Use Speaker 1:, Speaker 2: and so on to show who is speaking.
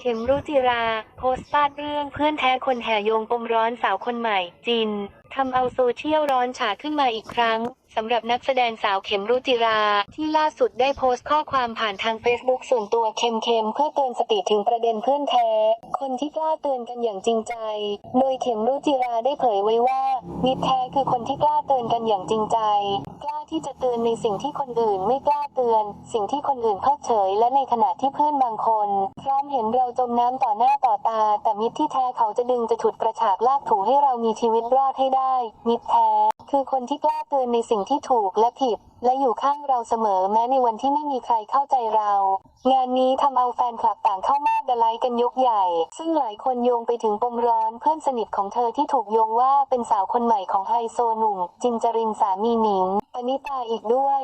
Speaker 1: เข็มรุจิรา โพสต์ฟาดเรื่องเพื่อนแท้คนแห่โยงปมร้อนสาวคนใหม่ จินทำเอาโซเชียลร้อนฉาขึ้นมาอีกครั้งสำหรับนักแสดงสาวเข็มรุจิรา ที่ล่าสุดได้โพสต์ข้อความผ่านทาง Facebook ส่วนตัวเค็มๆเพื่อเตือนสติถึงประเด็นเพื่อนแท้ คนที่กล้าเตือนกันอย่างจริงใจ โดยเข็มรุจิราได้เผยไว้ว่ามิตรแท้คือคนที่กล้าเตือนกันอย่างจริงใจ ที่จะเตือนในสิ่งที่คนอื่นไม่กล้าเตือน สิ่งที่คนอื่นเพิกเฉย และในขณะที่เพื่อนบางคน พร้อมเห็นเราจมน้ำต่อหน้าต่อตา แต่มิตรที่แท้เขาจะดึงจะฉุดกระชากลากถูให้เรามีชีวิตรอดให้ได้ มิตรแท้ คือคนที่กล้าเตือนในสิ่งที่ถูกและผิด และอยู่ข้างเราเสมอแม้ในวันที่ไม่มีใครเข้าใจเรา งานนี้ทำเอาแฟนคลับต่างเข้ามาดไลค์กันยกใหญ่ ซึ่งหลายคนโยงไปถึงปมร้อนเพื่อนสนิทของเธอที่ถูกโยงว่าเป็นสาวคนใหม่ของไฮโซหนุ่ม จินจรินสามีหนิงปณิตาอีกด้วย